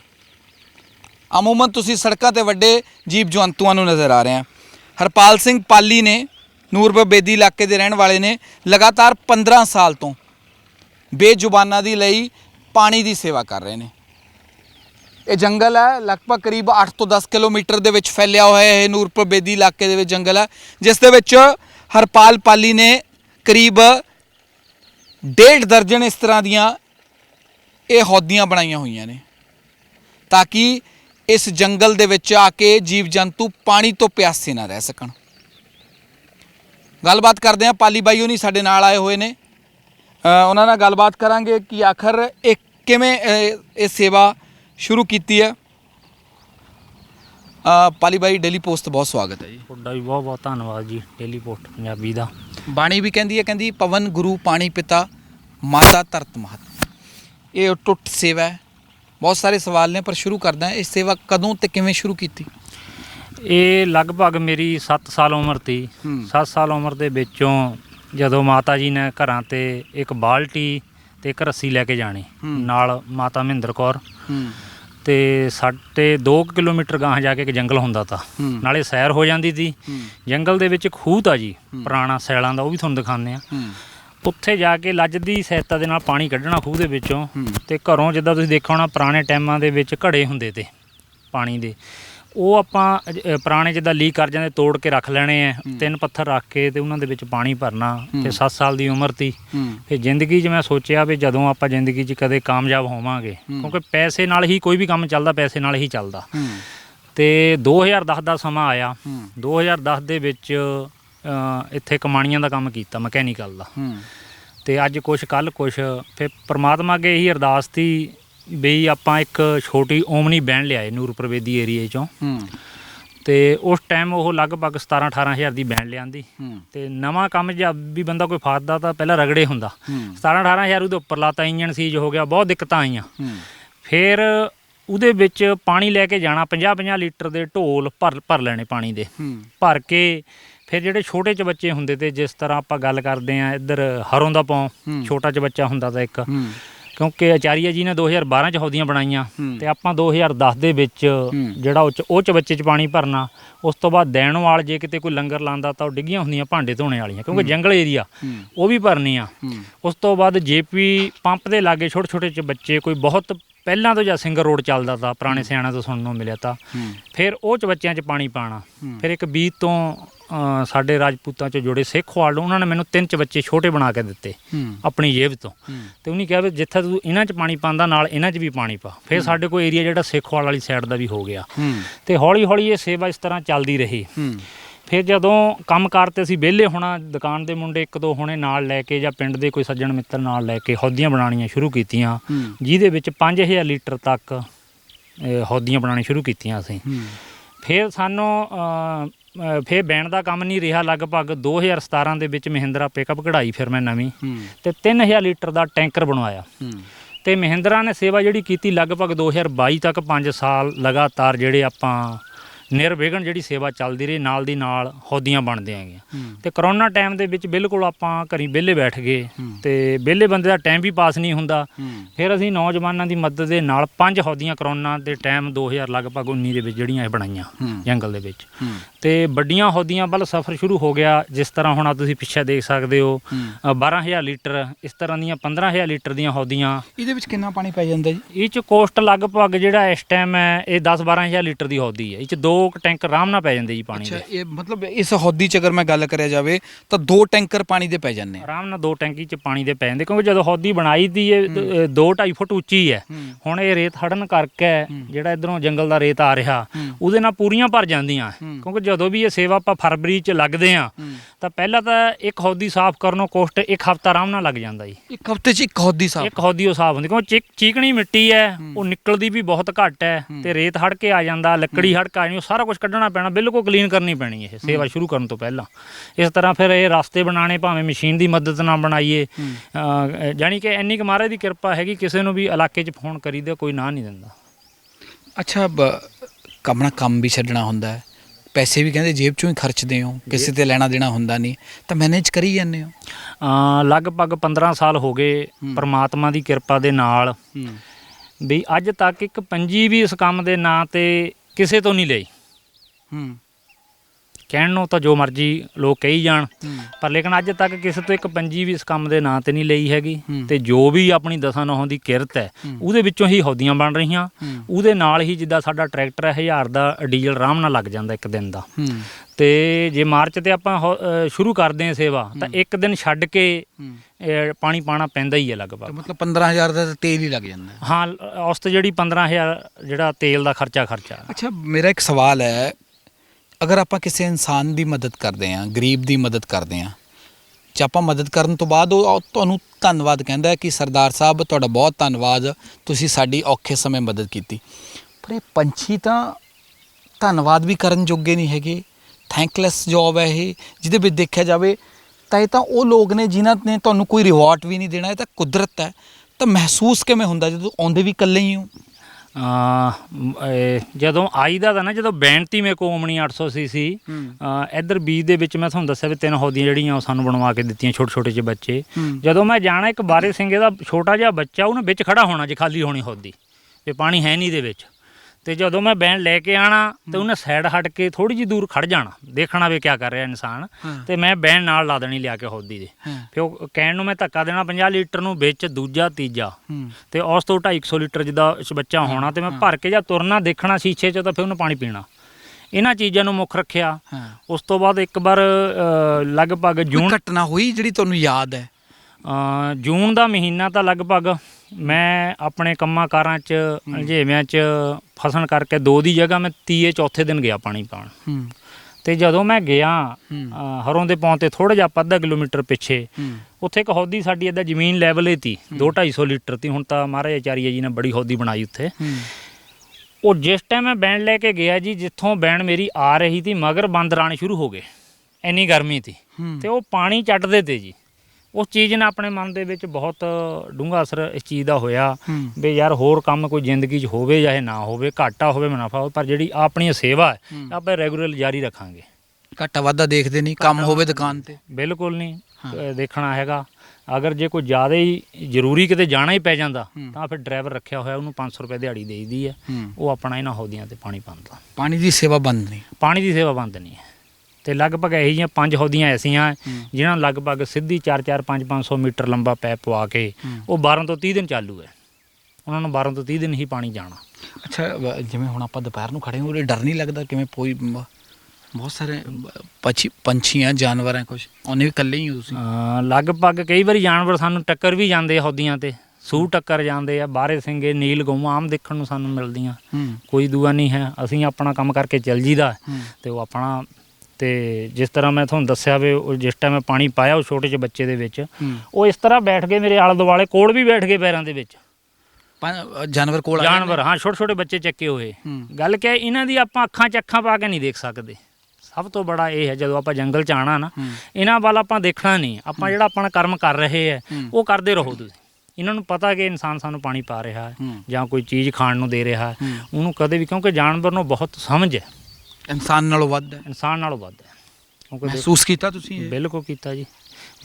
ਅਮੂਮਨ ਤੁਸੀਂ ਸੜਕਾਂ ਤੇ ਵੱਡੇ ਜੀਵ ਜੰਤੂਆਂ ਨੂੰ ਨਜ਼ਰ ਆ ਰਹੇ ਆ। ਹਰਪਾਲ ਸਿੰਘ ਪਾਲੀ ਨੇ ਨੂਰਪੁਰ ਬੇਦੀ ਇਲਾਕੇ ਦੇ ਰਹਿਣ ਵਾਲੇ ਨੇ ਲਗਾਤਾਰ 15 ਸਾਲ ਤੋਂ ਬੇਜ਼ੁਬਾਨਾਂ ਦੀ ਲਈ ਪਾਣੀ ਦੀ ਸੇਵਾ ਕਰ ਰਹੇ ਨੇ। ਇਹ ਜੰਗਲ ਹੈ, ਲਗਭਗ ਕਰੀਬ 8 ਤੋਂ 10 ਕਿਲੋਮੀਟਰ ਦੇ ਵਿੱਚ ਫੈਲਿਆ ਹੋਇਆ ਹੈ ਇਹ ਨੂਰਪੁਰ ਬੇਦੀ ਇਲਾਕੇ ਦੇ ਵਿੱਚ ਜੰਗਲ ਹੈ, ਜਿਸ ਦੇ ਵਿੱਚ ਹਰਪਾਲ ਪਾਲੀ ਨੇ ਕਰੀਬ ਡੇਢ ਦਰਜਨ ਇਸ ਤਰ੍ਹਾਂ ਦੀਆਂ ਇਹ ਹੌਦੀਆਂ ਬਣਾਈਆਂ ਹੋਈਆਂ ਨੇ, ਤਾਂ ਕਿ ਇਸ ਜੰਗਲ ਦੇ ਵਿੱਚ ਆ ਕੇ ਜੀਵ ਜੰਤੂ ਪਾਣੀ ਤੋਂ ਪਿਆਸੇ ਨਾ ਰਹਿ ਸਕਣ। ਗੱਲਬਾਤ ਕਰਦੇ ਹਾਂ। ਪਾਲੀ ਬਾਈ ਹੋਣੀ ਸਾਡੇ ਨਾਲ ਆਏ ਹੋਏ ਨੇ। ਉਹਨਾਂ ਨਾਲ ਗੱਲਬਾਤ ਕਰਾਂਗੇ ਕਿ ਆਖਰ ਇਹ ਕਿਵੇਂ ਇਹ ਸੇਵਾ ਸ਼ੁਰੂ ਕੀਤੀ ਹੈ। ਪਾਲੀ ਬਾਈ ਡੇਲੀ ਪੋਸਟ ਬਹੁਤ ਸਵਾਗਤ ਹੈ ਜੀ। ਤੁਹਾਡਾ ਵੀ ਬਹੁਤ ਬਹੁਤ ਧੰਨਵਾਦ ਜੀ ਡੇਲੀ ਪੋਸਟ ਪੰਜਾਬੀ ਦਾ। ਬਾਣੀ ਵੀ ਕਹਿੰਦੀ ਹੈ ਕਹਿੰਦੀ ਪਵਨ ਗੁਰੂ ਪਾਣੀ ਪਿਤਾ ਮਾਤਾ ਧਰਤ ਮਹਤ। ਇਹ ਟੁੱਟ ਸੇਵਾ ਬਹੁਤ ਸਾਰੇ ਸਵਾਲ ਨੇ ਪਰ ਸ਼ੁਰੂ ਕਰਦਾ ਇਹ ਸੇਵਾ ਕਦੋਂ ਤੇ ਕਿਵੇਂ ਸ਼ੁਰੂ ਕੀਤੀ? ਇਹ ਲਗਭਗ ਮੇਰੀ 7 ਸਾਲ ਉਮਰ ਤੀ ਹੂੰ। 7 ਸਾਲ ਉਮਰ ਦੇ ਵਿੱਚੋਂ ਜਦੋਂ ਮਾਤਾ ਜੀ ਨੇ ਘਰਾਂ ਤੇ ਇੱਕ ਬਾਲਟੀ ਤੇ ਇੱਕ ਰੱਸੀ ਲੈ ਕੇ ਜਾਣੀ। ਨਾਲ ਮਾਤਾ ਮਹਿੰਦਰ ਕੌਰ। ਤੇ ਸਾਡੇ 2 ਕਿਲੋਮੀਟਰ ਗਾਂਹ ਜਾ ਕੇ ਇੱਕ ਜੰਗਲ ਹੁੰਦਾ ਤਾ। ਨਾਲੇ ਸੈਰ ਹੋ ਜਾਂਦੀ ਸੀ। ਜੰਗਲ ਦੇ ਵਿੱਚ ਖੂਹ ਤਾ ਜੀ। ਪੁਰਾਣਾ ਸੈਲਾਂ ਦਾ ਉਹ ਵੀ ਤੁਹਾਨੂੰ ਦਿਖਾਉਂਦੇ ਆ। ਉੱਥੇ ਜਾ ਕੇ ਲੱਜ ਦੀ ਸਹਾਇਤਾ ਦੇ ਨਾਲ ਪਾਣੀ ਕੱਢਣਾ ਖੂਹ ਦੇ ਵਿੱਚੋਂ। ਤੇ ਘਰੋਂ ਜਿੱਦਾਂ ਤੁਸੀਂ ਦੇਖਿਆ ਹੋਣਾ ਪੁਰਾਣੇ ਟਾਈਮਾਂ ਦੇ ਵਿੱਚ ਘੜੇ ਹੁੰਦੇ ਤੇ ਪਾਣੀ ਦੇ। ਉਹ ਆਪਾਂ ਅਜ- ਅ, ਪੁਰਾਣੇ ਜਿੱਦਾਂ ਲੀਕ ਕਰ ਜਾਂਦੇ ਤੋੜ ਕੇ ਰੱਖ ਲੈਣੇ ਆ। ਤਿੰਨ ਪੱਥਰ ਰੱਖ ਕੇ ਤੇ ਉਹਨਾਂ ਦੇ ਵਿੱਚ ਪਾਣੀ ਭਰਨਾ। ਤੇ 7 ਸਾਲ ਦੀ ਉਮਰ ਤੀ। ਹੂੰ। ਫਿਰ ਜ਼ਿੰਦਗੀ 'ਚ ਮੈਂ ਸੋਚਿਆ ਵੀ ਜਦੋਂ ਆਪਾਂ ਜ਼ਿੰਦਗੀ 'ਚ ਕਦੇ ਕਾਮਯਾਬ ਹੋਵਾਂਗੇ ਹੂੰ। ਕਿਉਂਕਿ ਪੈਸੇ ਨਾਲ ਹੀ ਕੋਈ ਵੀ ਕੰਮ ਚੱਲਦਾ ਪੈਸੇ ਨਾਲ ਹੀ ਚੱਲਦਾ। ਹੂੰ। ਤੇ 2010 ਦਾ ਸਮਾਂ ਆਇਆ। ਹੂੰ। 2010 ਦੇ ਵਿੱਚ ਅ, ਇੱਥੇ ਕਮਾਣੀਆਂ ਦਾ ਕੰਮ ਕੀਤਾ ਮਕੈਨੀਕਲ ਦਾ। ਹੂੰ। ਤੇ ਅੱਜ ਕੁਛ ਕੱਲ ਕੁਛ ਫਿਰ ਪ੍ਰਮਾਤਮਾ ਅੱਗੇ ਇਹੀ ਅਰਦਾਸ ਤੀ ਵੀ ਆਪਾਂ ਇੱਕ ਛੋਟੀ ਓਮਨੀ ਬੈਂਡ ਲਿਆਏ ਨੂਰਪੁਰ ਵੇਦੀ ਏਰੀਏ ਚੋਂ। ਹੂੰ। ਤੇ ਉਸ ਟਾਈਮ ਉਹ ਲਗਭਗ 17 18000 ਦੀ ਬੈਂਡ ਲਿਆਂਦੀ। ਤੇ ਨਵਾਂ ਕੰਮ ਜਦ ਵੀ ਬੰਦਾ ਕੋਈ ਫਾਦਦਾ ਤਾਂ ਪਹਿਲਾਂ ਰਗੜੇ ਹੁੰਦਾ। ਹੂੰ। 17 18000 ਉਹਦੇ ਉੱਪਰ ਲਾਤਾ ਇੰਜਨ ਸੀਜ ਹੋ ਗਿਆ ਬਹੁਤ ਦਿੱਕਤਾਂ ਆਈਆਂ। ਫਿਰ ਉਹਦੇ ਵਿੱਚ ਪਾਣੀ ਲੈ ਕੇ ਜਾਣਾ 50 50 ਲੀਟਰ ਦੇ ਢੋਲ ਭਰ ਭਰ ਲੈਣੇ ਪਾਣੀ ਦੇ। ਭਰ ਕੇ ਫਿਰ ਜਿਹੜੇ ਛੋਟੇ ਚ ਬੱਚੇ ਹੁੰਦੇ ਤੇ ਜਿਸ ਤਰ੍ਹਾਂ ਆਪਾਂ ਗੱਲ ਕਰਦੇ ਆ ਇੱਧਰ ਹਰੋਂ ਦਾ ਪੌਂ। ਛੋਟਾ ਚ ਬੱਚਾ ਹੁੰਦਾ ਤਾਂ ਇੱਕ। ਕਿਉਂਕਿ ਆਚਾਰੀਆ ਜੀ ਨੇ 2012 ਚ ਹੌਦੀਆਂ ਬਣਾਈਆਂ ਹੂੰ। ਤੇ ਆਪਾਂ 2010 ਦੇ ਵਿੱਚ ਹੂੰ। ਜਿਹੜਾ ਉਹ ਚ ਉਹ ਚ ਬੱਚੇ ਚ ਪਾਣੀ ਭਰਨਾ ਉਸ ਤੋਂ ਬਾਅਦ ਦੇਣਵਾਲ ਜੇ ਕਿਤੇ ਕੋਈ ਲੰਗਰ ਲਾਂਦਾ ਤਾਂ ਉਹ ਡਿੱਗੀਆਂ ਹੁੰਦੀਆਂ ਭਾਂਡੇ ਧੋਣੇ ਵਾਲੀਆਂ ਕਿਉਂਕਿ ਜੰਗਲ ਏਰੀਆ ਹੂੰ ਉਹ ਵੀ ਭਰਨੀ ਆ ਹੂੰ ਉਸ ਤੋਂ ਬਾਅਦ ਜੇਪੀ ਪੰਪ ਦੇ ਲਾਗੇ ਛੋਟੇ ਛੋਟੇ ਚ ਬੱਚੇ ਕੋਈ ਬਹੁਤ ਪਹਿਲਾਂ ਤੋਂ ਜਾਂ ਸਿੰਗਰ ਰੋਡ ਚੱਲਦਾ ਤਾ ਪੁਰਾਣੇ ਸਿਆਣਿਆਂ ਤੋਂ ਸੁਣਨ ਨੂੰ ਮਿਲਿਆ ਤਾ। ਫਿਰ ਉਹ ਚ ਬੱਚਿਆਂ ਚ ਪਾਣੀ ਪਾਣਾ। ਫਿਰ ਇੱਕ ਬੀਤ ਤੋਂ ਸਾਡੇ ਰਾਜਪੂਤਾਂ ਚ ਜੁੜੇ ਸਿੱਖ ਵਾਲ ਉਹਨਾਂ ਨੇ ਮੈਨੂੰ ਤਿੰਨ ਚ ਬੱਚੇ ਛੋਟੇ ਬਣਾ ਕੇ ਦਿੱਤੇ ਆਪਣੀ ਜੇਬ ਤੋਂ। ਤੇ ਉਹਨੇ ਕਿਹਾ ਵੀ ਜਿੱਥੇ ਤੂੰ ਇਹਨਾਂ 'ਚ ਪਾਣੀ ਪਾਉਂਦਾ ਨਾਲ ਇਹਨਾਂ 'ਚ ਵੀ ਪਾਣੀ ਪਾ। ਫਿਰ ਸਾਡੇ ਕੋਲ ਏਰੀਆ ਜਿਹੜਾ ਸੇਖਵਾਲ ਵਾਲੀ ਸਾਈਡ ਦਾ ਵੀ ਹੋ ਗਿਆ। ਤੇ ਹੌਲੀ ਹੌਲੀ ਇਹ ਸੇਵਾ ਇਸ ਤਰ੍ਹਾਂ ਚੱਲਦੀ ਰਹੀ। ਫਿਰ ਜਦੋਂ ਕੰਮਕਾਰ ਤੇ ਅਸੀਂ ਵਿਹਲੇ ਹੋਣਾ ਦੁਕਾਨ ਦੇ ਮੁੰਡੇ ਇੱਕ ਦੋ ਹੋਣੇ ਨਾਲ ਲੈ ਕੇ ਜਾਂ ਪਿੰਡ ਦੇ ਕੋਈ ਸੱਜਣ ਮਿੱਤਰ ਨਾਲ ਲੈ ਕੇ ਹੌਦੀਆਂ ਬਣਾਉਣੀਆਂ ਸ਼ੁਰੂ ਕੀਤੀਆਂ ਜਿਹਦੇ ਵਿੱਚ 5000 ਲੀਟਰ ਤੱਕ ਹੌਦੀਆਂ ਬਣਾਉਣੀਆਂ ਸ਼ੁਰੂ ਕੀਤੀਆਂ ਅਸੀਂ। ਫਿਰ ਸਾਨੂੰ ਫਿਰ ਬੈਂਡ ਦਾ ਕੰਮ ਨਹੀਂ ਰਿਹਾ ਲਗਭਗ 2017 ਦੇ ਵਿੱਚ ਮਹਿੰਦਰਾ ਪਿਕਅਪ ਕਢਾਈ ਫਿਰ ਮੈਂ ਨਵੀਂ ਤੇ 3000 ਲੀਟਰ ਦਾ ਟੈਂਕਰ ਬਣਵਾਇਆ। ਤੇ ਮਹਿੰਦਰਾ ਨੇ ਸੇਵਾ ਜਿਹੜੀ ਕੀਤੀ ਲਗਭਗ 2022 ਤੱਕ 5 ਸਾਲ ਲਗਾਤਾਰ ਜਿਹੜੇ ਆਪਾਂ ਨਿਰਵਿਘਨ ਜਿਹੜੀ ਸੇਵਾ ਚੱਲਦੀ ਰਹੀ ਨਾਲ ਦੀ ਨਾਲ ਹੌਦੀਆਂ ਬਣਦੇ ਆਂਗੇ ਹੂੰ। ਤੇ ਕਰੋਨਾ ਟਾਈਮ ਦੇ ਵਿੱਚ ਬਿਲਕੁਲ ਆਪਾਂ ਘਰੀ ਵਿਹਲੇ ਬੈਠ ਗਏ। ਤੇ ਵਿਹਲੇ ਬੰਦੇ ਦਾ ਟਾਈਮ ਵੀ ਪਾਸ ਨਹੀਂ ਹੁੰਦਾ। ਫਿਰ ਅਸੀਂ ਨੌਜਵਾਨਾਂ ਦੀ ਮਦਦ ਦੇ ਨਾਲ ਪੰਜ ਹੌਦੀਆਂ ਕਰੋਨਾ ਦੇ ਟਾਈਮ 2000 ਲਗਭਗ 19 ਦੇ ਵਿੱਚ ਜਿਹੜੀਆਂ ਇਹ ਬਣਾਈਆਂ ਜੰਗਲ ਦੇ ਵਿੱਚ। ਤੇ ਵੱਡੀਆਂ ਹੌਦੀਆਂ ਵੱਲ ਸਫ਼ਰ ਸ਼ੁਰੂ ਹੋ ਗਿਆ। ਜਿਸ ਤਰ੍ਹਾਂ ਹੁਣ ਆਹ ਤੁਸੀਂ ਪਿੱਛੇ ਦੇਖ ਸਕਦੇ ਹੋ ਹੂੰ। ਅ, 12000 ਲੀਟਰ ਇਸ ਤਰ੍ਹਾਂ ਦੀਆਂ 15000 ਲੀਟਰ ਦੀਆਂ ਹੌਦੀਆਂ। ਇਹਦੇ ਵਿੱਚ ਕਿੰਨਾ ਪਾਣੀ ਪੈ ਜਾਂਦਾ ਜੀ? ਇਹ ਚ ਕੋਸਟ ਲਗਭਗ ਜਿਹੜਾ ਇਸ ਟਾਈਮ ਹੈ ਇਹ 10 12000 ਲੀਟਰ ਦੀ ਹੌਦੀ ਹੈ। ਇਹ ਚ ਦੋ ਕੁ ਟੈਂਕ ਆਰਾਮ ਨਾਲ ਪੈ ਜਾਂਦੇ ਜੀ ਪਾਣੀ ਅੱਛਾ ਦੇ। ਇਹ ਮਤਲਬ ਇਸ ਹੌਦੀ ਚ ਅਗਰ ਮੈਂ ਗੱਲ ਕਰਿਆ ਜਾਵੇ ਤਾਂ ਦੋ ਟੈਂਕਰ ਪਾਣੀ ਦੇ ਪੈ ਜਾਂਦੇ ਆ। ਆਰਾਮ ਨਾਲ ਦੋ ਟੈਂਕੀ ਚ ਪਾਣੀ ਦੇ ਪੈ ਜਾਂਦੇ ਕਿਉਂਕਿ ਜਦੋਂ ਹੌਦੀ ਬਣਾਈ ਦੀ ਇਹ 2 2.5 ਫੁੱਟ ਉੱਚੀ ਹੈ ਹੂੰ। ਹੁਣ ਇਹ ਰੇਤ ਹੜਨ ਕਰਕੇ ਜਿਹੜਾ ਇਧਰੋਂ ਜੰਗਲ ਦਾ ਰੇਤ ਆ ਰਿਹਾ ਹੂੰ। ਉਹਦੇ ਨਾਲ ਪੂਰੀਆਂ ਭਰ ਜਾਂਦੀਆਂ। ਹੂੰ। ਕਿਉਂਕਿ ਜਦੋਂ ਵੀ ਇਹ ਸੇਵਾ ਆਪਾਂ ਫਰਵਰੀ ਚ ਲੱਗਦੇ ਆ ਹੂੰ। ਤਾਂ ਪਹਿਲਾਂ ਤਾਂ ਇੱਕ ਹੌਦੀ ਸਾਫ਼ ਕਰਨੋਂ ਕੋਸਟ ਇੱਕ ਹਫ਼ਤਾ ਆਰਾਮ ਨਾਲ ਲੱਗ ਜਾਂਦਾ ਜੀ। ਇੱਕ ਹਫ਼ਤੇ ਚ ਇੱਕ ਹੌਦੀ ਸਾਫ਼। ਇੱਕ ਹੌਦੀ ਉਹ ਸਾਫ਼ ਹੁੰਦੀ ਕਿਉਂਕਿ ਚੀਕ- ਚੀਕਣੀ ਮਿੱਟੀ ਹੈ। ਉਹ ਨਿਕਲਦੀ ਵੀ ਬਹੁਤ ਘੱਟ ਹੈ। ਤੇ ਰੇਤ ਹੜ ਕੇ ਆ ਜਾਂਦਾ ਲੱਕੜੀ ਹੜ ਕੇ ਆ ਜਾਂਦੀ ਉਹ ਸਾਰਾ ਕੁਝ ਕੱਢਣਾ ਪੈਣਾ ਬਿਲਕੁਲ ਕਲੀਨ ਕਰਨੀ ਪੈਣੀ ਇਹ ਸੇਵਾ ਸ਼ੁਰੂ ਕਰਨ ਤੋਂ ਪਹਿਲਾਂ। ਇਸ ਤਰ੍ਹਾਂ ਫਿਰ ਇਹ ਰਸਤੇ ਬਣਾਉਣੇ ਭਾਵੇਂ ਮਸ਼ੀਨ ਦੀ ਮਦਦ ਨਾਲ ਬਣਾਈਏ। ਜਾਣੀ ਕਿ ਇੰਨੀ ਕੁ ਮਹਾਰਾਜ ਦੀ ਕਿਰਪਾ ਹੈਗੀ ਕਿਸੇ ਨੂੰ ਵੀ ਇਲਾਕੇ 'ਚ ਫੋਨ ਕਰੀਦਾ ਕੋਈ ਨਾ ਨਹੀਂ ਦਿੰਦਾ। ਅੱਛਾ ਆਪਣਾ ਕੰਮ ਵੀ ਛੱਡਣਾ ਹੁੰਦਾ ਹੈ। ਪੈਸੇ ਵੀ ਕਹਿੰਦੇ ਜੇਬ ਚੋਂ ਹੀ ਖਰਚਦੇ ਹੋ ਕਿਸੇ ਤੇ ਲੈਣਾ ਦੇਣਾ ਹੁੰਦਾ ਨਹੀਂ। ਤਾਂ ਮੈਨੇਜ ਕਰੀ ਜਾਂਦੇ ਹੋ? ਅ, ਲਗਭਗ 15 ਸਾਲ ਹੋ ਗਏ ਪ੍ਰਮਾਤਮਾ ਦੀ ਕਿਰਪਾ ਦੇ ਨਾਲ। ਵੀ ਅੱਜ ਤੱਕ ਇੱਕ ਪੰਜੀ ਵੀ ਇਸ ਕੰਮ ਦੇ ਨਾਂ ਤੇ ਕਿਸੇ ਤੋਂ ਨਹੀਂ ਲਈ। ਹੂੰ। ਕਹਿਣ ਨੂੰ ਤਾਂ ਜੋ ਮਰਜ਼ੀ ਲੋਕ ਕਹੀ ਜਾਣ। ਪਰ ਲੇਕਿਨ ਅੱਜ ਤੱਕ ਕਿਸੇ ਤੋਂ ਇੱਕ ਪੰਜੀ ਵੀ ਇਸ ਕੰਮ ਦੇ ਨਾਂ ਤੇ ਨਹੀਂ ਲਈ ਹੈਗੀ। ਤੇ ਜੋ ਵੀ ਆਪਣੀ ਦਸਾਂ ਨੌਹਾਂ ਦੀ ਕਿਰਤ ਹੈ। ਉਹਦੇ ਵਿੱਚੋਂ ਹੀ ਹੌਦੀਆਂ ਬਣ ਰਹੀਆਂ। ਉਹਦੇ ਨਾਲ ਹੀ ਜਿੱਦਾਂ ਸਾਡਾ ਟਰੈਕਟਰ ਹੈ 1000 ਦਾ ਡੀਜ਼ਲ ਆਰਾਮ ਨਾਲ ਲੱਗ ਜਾਂਦਾ ਇੱਕ ਦਿਨ ਦਾ। ਤੇ ਜੇ ਮਾਰਚ ਤੇ ਆਪਾਂ ਸ਼ੁਰੂ ਕਰਦੇ ਹਾਂ ਸੇਵਾ ਤਾਂ ਇੱਕ ਦਿਨ ਛੱਡ ਕੇ ਪਾਣੀ ਪਾਣਾ ਪੈਂਦਾ ਹੀ ਹੈ ਲਗਭਗ। ਮਤਲਬ 15000 ਦਾ ਤੇਲ ਹੀ ਲੱਗ ਜਾਂਦਾ ਹੈ। ਹਾਂ ਔਸਤ ਜਿਹੜੀ 15000 ਜਿਹੜਾ ਤੇਲ ਦਾ ਖਰਚਾ ਖਰਚਾ ਅੱਛਾ ਮੇਰਾ ਇੱਕ ਸਵਾਲ ਹੈ ਅਗਰ ਆਪਾਂ ਕਿਸੇ ਇਨਸਾਨ ਦੀ ਮਦਦ ਕਰਦੇ ਹਾਂ, ਗਰੀਬ ਦੀ ਮਦਦ ਕਰਦੇ ਹਾਂ, ਜੇ ਆਪਾਂ ਮਦਦ ਕਰਨ ਤੋਂ ਬਾਅਦ ਉਹ ਤੁਹਾਨੂੰ ਧੰਨਵਾਦ ਕਹਿੰਦਾ ਹੈ ਕਿ ਸਰਦਾਰ ਸਾਹਿਬ, ਤੁਹਾਡਾ ਬਹੁਤ ਧੰਨਵਾਦ, ਤੁਸੀਂ ਸਾਡੀ ਔਖੇ ਸਮੇਂ ਮਦਦ ਕੀਤੀ। ਪਰ ਇਹ ਪੰਛੀ ਤਾਂ ਧੰਨਵਾਦ ਵੀ ਕਰਨ ਜੋਗੇ ਨਹੀਂ ਹੈਗੇ। ਥੈਂਕਲੈਸ ਜੌਬ ਹੈ ਇਹ, ਜਿਹਦੇ ਵਿੱਚ ਦੇਖਿਆ ਜਾਵੇ ਤਾਂ ਇਹ ਤਾਂ ਉਹ ਲੋਕ ਨੇ ਜਿਨ੍ਹਾਂ ਨੇ ਤੁਹਾਨੂੰ ਕੋਈ ਰਿਵਾਰਡ ਵੀ ਨਹੀਂ ਦੇਣਾ, ਇਹ ਤਾਂ ਕੁਦਰਤ ਹੈ। ਤਾਂ ਮਹਿਸੂਸ ਕਿਵੇਂ ਹੁੰਦਾ ਜਦੋਂ ਆਉਂਦੇ ਵੀ ਇਕੱਲੇ ਹੀ ਹੋ? ਜਦੋਂ ਆਈਦਾ ਤਾਂ ਨਾ ਜਦੋਂ ਬੈਂਤੀ ਮੇ ਕੋ ਓਮਣੀ 800 ਸੀਸੀ ਹੂੰ। ਇੱਧਰ ਬੀਜ ਦੇ ਵਿੱਚ ਮੈਂ ਤੁਹਾਨੂੰ ਦੱਸਿਆ ਵੀ ਤਿੰਨ ਹੌਦੀਆਂ ਜਿਹੜੀਆਂ ਉਹ ਸਾਨੂੰ ਬਣਵਾ ਕੇ ਦਿੱਤੀਆਂ ਛੋਟੇ ਛੋਟੇ ਜਿਹੇ ਬੱਚੇ। ਜਦੋਂ ਮੈਂ ਜਾਣਾ ਇੱਕ ਬਾਰੇ ਸਿੰਘੇ ਦਾ ਛੋਟਾ ਜਿਹਾ ਬੱਚਾ ਉਹਨੇ ਵਿੱਚ ਖੜਾ ਹੋਣਾ ਜੇ ਖਾਲੀ ਹੋਣੀ ਹੌਦੀ ਤੇ ਪਾਣੀ ਹੈ ਨਹੀਂ ਦੇ ਵਿੱਚ। ਤੇ ਜਦੋਂ ਮੈਂ ਬੈਣ ਲੈ ਕੇ ਆਣਾ ਤੇ ਉਹਨੇ ਸਾਈਡ ਹਟ ਕੇ ਥੋੜੀ ਜਿਹੀ ਦੂਰ ਖੜ ਜਾਣਾ ਦੇਖਣਾ ਵੀ ਕਿਆ ਕਰ ਰਿਹਾ ਇਨਸਾਨ। ਤੇ ਮੈਂ ਬੈਣ ਨਾਲ ਲਾ ਦੇਣੀ ਲਿਆ ਕੇ ਹੌਦੀ ਦੇ। ਫਿਰ ਉਹ ਕਹਿਣ ਨੂੰ ਮੈਂ ਧੱਕਾ ਦੇਣਾ 50 ਲੀਟਰ ਨੂੰ ਵਿੱਚ ਦੂਜਾ ਤੀਜਾ। ਤੇ ਉਸ ਤੋਂ 250 ਲੀਟਰ ਜਿੱਦਾਂ ਇਸ ਬੱਚਾ ਹੋਣਾ ਤੇ ਮੈਂ ਭਰ ਕੇ ਜਾਂ ਤੁਰਨਾ ਦੇਖਣਾ ਸ਼ੀਸ਼ੇ 'ਚ ਤਾਂ ਫਿਰ ਉਹਨੂੰ ਪਾਣੀ ਪੀਣਾ। ਇਹਨਾਂ ਚੀਜ਼ਾਂ ਨੂੰ ਮੁੱਖ ਰੱਖਿਆ। ਉਸ ਤੋਂ ਬਾਅਦ ਇੱਕ ਵਾਰ ਲਗਭਗ ਜੂਨ ਘਟਨਾ ਹੋਈ ਜਿਹੜੀ ਤੁਹਾਨੂੰ ਯਾਦ ਹੈ? ਜੂਨ ਦਾ ਮਹੀਨਾ ਤਾਂ ਲਗਭਗ ਮੈਂ ਆਪਣੇ ਕੰਮਾਂ ਕਾਰਾਂ 'ਚ ਅਲਝੇਵਿਆਂ 'ਚ ਫਸਣ ਕਰਕੇ ਦੋ ਦੀ ਜਗ੍ਹਾ ਮੈਂ ਤੀਏ ਚੌਥੇ ਦਿਨ ਗਿਆ ਪਾਣੀ ਪਾਣ ਹੂੰ। ਤੇ ਜਦੋਂ ਮੈਂ ਗਿਆ ਹੂੰ। ਹਰੋਂ ਦੇ ਪੌਂ ਤੇ ਥੋੜਾ ਜਿਹਾ ਅੱਧਾ ਕਿਲੋਮੀਟਰ ਪਿੱਛੇ ਹੂੰ। ਉੱਥੇ ਇੱਕ ਹੌਦੀ ਸਾਡੀ ਇੱਦਾਂ ਜ਼ਮੀਨ ਲੈਵਲ 'ਤੇ ਤੀ 2-250 ਲੀਟਰ ਤੀ ਹੁਣ ਤਾਂ ਮਹਾਰਾਜ ਆਚਾਰੀਆ ਜੀ ਨੇ ਬੜੀ ਹੌਦੀ ਬਣਾਈ ਉੱਥੇ। ਹੂੰ। ਉਹ ਜਿਸ ਟਾਈਮ ਮੈਂ ਬੈਣ ਲੈ ਕੇ ਗਿਆ ਜੀ ਜਿੱਥੋਂ ਬੈਣ ਮੇਰੀ ਆ ਰਹੀ ਤੀ ਮਗਰ ਬੰਦ ਰਾਣੇ ਸ਼ੁਰੂ ਹੋ ਗਏ। ਇੰਨੀ ਗਰਮੀ ਤੀ। ਹੂੰ। ਤੇ ਉਹ ਪਾਣੀ ਚੱਟਦੇ ਤੇ ਜੀ। ਉਸ ਚੀਜ਼ ਨੇ ਆਪਣੇ ਮਨ ਦੇ ਵਿੱਚ ਬਹੁਤ ਡੂੰਘਾ ਅਸਰ ਇਸ ਚੀਜ਼ ਦਾ ਹੋਇਆ ਵੀ ਯਾਰ ਹੋਰ ਕੰਮ ਕੋਈ ਜ਼ਿੰਦਗੀ 'ਚ ਹੋਵੇ ਜਾਂ ਨਾ ਹੋਵੇ ਘਾਟਾ ਹੋਵੇ ਮੁਨਾਫਾ ਹੋਵੇ ਪਰ ਜਿਹੜੀ ਆਪਣੀ ਸੇਵਾ ਹੈ। ਆਪਾਂ ਰੈਗੂਲਰ ਜਾਰੀ ਰੱਖਾਂਗੇ। ਘਾਟਾ ਵਾਧਾ ਦੇਖਦੇ ਨਹੀਂ ਕੰਮ ਹੋਵੇ ਦੁਕਾਨ ਤੇ। ਬਿਲਕੁਲ ਨਹੀਂ ਦੇਖਣਾ ਹੈਗਾ। ਅਗਰ ਜੇ ਕੋਈ ਜ਼ਿਆਦਾ ਹੀ ਜ਼ਰੂਰੀ ਕਿਤੇ ਜਾਣਾ ਹੀ ਪੈ ਜਾਂਦਾ। ਤਾਂ ਫਿਰ ਡਰਾਈਵਰ ਰੱਖਿਆ ਹੋਇਆ ਉਹਨੂੰ 500 ਰੁਪਏ ਦਿਹਾੜੀ ਦੇਈਦੀ ਹੂੰ। ਉਹ ਆਪਣਾ ਇਹਨਾਂ ਹੌਦੀਆਂ ਤੇ ਪਾਣੀ ਪਾਉਂਦਾ। ਪਾਣੀ ਦੀ ਸੇਵਾ ਬੰਦ ਨਹੀਂ। ਪਾਣੀ ਦੀ ਸੇਵਾ ਬੰਦ ਨਹੀਂ ਹੈ। ਤੇ ਲਗਭਗ ਇਹੋ ਜਿਹੀਆਂ ਪੰਜ ਹੌਦੀਆਂ ਐਸੀਆਂ ਹੈ ਹੂੰ। ਜਿਨ੍ਹਾਂ ਨੂੰ ਲਗਭਗ ਸਿੱਧੀ 4-4 5-500 ਮੀਟਰ ਲੰਬਾ ਪੈਪ ਪਵਾ ਕੇ। ਉਹ 12 ਤੋਂ 30 ਦਿਨ ਚਾਲੂ ਹੈ। ਉਹਨਾਂ ਨੂੰ 12 ਤੋਂ 30 ਦਿਨ ਹੀ ਪਾਣੀ ਜਾਣਾ। ਅੱਛਾ ਜਿਵੇਂ ਹੁਣ ਆਪਾਂ ਦੁਪਹਿਰ ਨੂੰ ਖੜੇ ਹਾਂ ਉਹਦੇ ਡਰ ਨਹੀਂ ਲੱਗਦਾ ਕਿਵੇਂ ਕੋਈ ਬਹੁਤ ਸਾਰੇ ਪੰਛੀ ਪੰਛੀਆਂ ਜਾਨਵਰ ਹੈ ਕੁਝ ਉਹਨੇ ਵੀ ਇਕੱਲੇ ਹੀ ਹੋ ਤੁਸੀਂ? ਲਗਭਗ ਕਈ ਵਾਰੀ ਜਾਨਵਰ ਸਾਨੂੰ ਟੱਕਰ ਵੀ ਜਾਂਦੇ ਹੌਦੀਆਂ ਤੇ। ਸੂ ਟੱਕਰ ਜਾਂਦੇ ਆ ਬਾਰੇ ਸਿੰਘੇ ਨੀਲ ਗਊਆਂ ਆਮ ਦੇਖਣ ਨੂੰ ਸਾਨੂੰ ਮਿਲਦੀਆਂ। ਕੋਈ ਦੂਆ ਨਹੀਂ ਹੈ ਅਸੀਂ ਆਪਣਾ ਕੰਮ ਕਰਕੇ ਚੱਲ ਜੀਦਾ। ਤੇ ਉਹ ਆਪਣਾ ਤੇ ਜਿਸ ਤਰ੍ਹਾਂ ਮੈਂ ਤੁਹਾਨੂੰ ਦੱਸਿਆ ਵੀ ਉਹ ਜਿਸ ਟਾਈਮ ਮੈਂ ਪਾਣੀ ਪਾਇਆ ਉਹ ਛੋਟੇ ਜਿਹੇ ਬੱਚੇ ਦੇ ਵਿੱਚ ਉਹ ਇਸ ਤਰ੍ਹਾਂ ਬੈਠ ਗਏ ਮੇਰੇ ਆਲੇ ਦੁਆਲੇ ਕੋਲ ਵੀ ਬੈਠ ਗਏ ਪੈਰਾਂ ਦੇ ਵਿੱਚ। ਪੰ- ਜਾਨਵਰ ਕੋਲ ਆਏ? ਜਾਨਵਰ ਹਾਂ ਛੋਟੇ ਛੋਟੇ ਬੱਚੇ ਚੱਕੇ ਹੋਏ। ਹੂੰ। ਗੱਲ ਕਿ ਇਹਨਾਂ ਦੀ ਆਪਾਂ ਅੱਖਾਂ 'ਚ ਅੱਖਾਂ ਪਾ ਕੇ ਨਹੀਂ ਦੇਖ ਸਕਦੇ। ਸਭ ਤੋਂ ਬੜਾ ਇਹ ਹੈ ਜਦੋਂ ਆਪਾਂ ਜੰਗਲ 'ਚ ਆਣਾ ਨਾ ਹੂੰ। ਇਹਨਾਂ ਵੱਲ ਆਪਾਂ ਦੇਖਣਾ ਨਹੀਂ। ਆਪਾਂ ਜਿਹੜਾ ਆਪਣਾ ਕਰਮ ਕਰ ਰਹੇ ਹੈ ਹੂੰ। ਉਹ ਕਰਦੇ ਰਹੋ ਤੁਸੀਂ। ਇਹਨਾਂ ਨੂੰ ਪਤਾ ਕਿ ਇਨਸਾਨ ਸਾਨੂੰ ਪਾਣੀ ਪਾ ਰਿਹਾ ਹੈ ਹੂੰ। ਜਾਂ ਕੋਈ ਚੀਜ਼ ਖਾਣ ਨੂੰ ਦੇ ਰਿਹਾ ਹੈ। ਹੂੰ। ਉਹਨੂੰ ਕਦੇ ਵੀ ਕਿਉਂਕਿ ਜਾਨਵਰ ਨੂੰ ਬਹੁਤ ਸਮਝ ਹੈ। ਇਨਸਾਨ ਨਾਲੋਂ ਵੱਧ ਹੈ। ਇਨਸਾਨ ਨਾਲੋਂ ਵੱਧ ਹੈ। ਕਿਉਂਕਿ ਦੇਖੋ- ਮਹਿਸੂਸ ਕੀਤਾ ਤੁਸੀਂ ਇਹ? ਬਿਲਕੁਲ ਕੀਤਾ ਜੀ।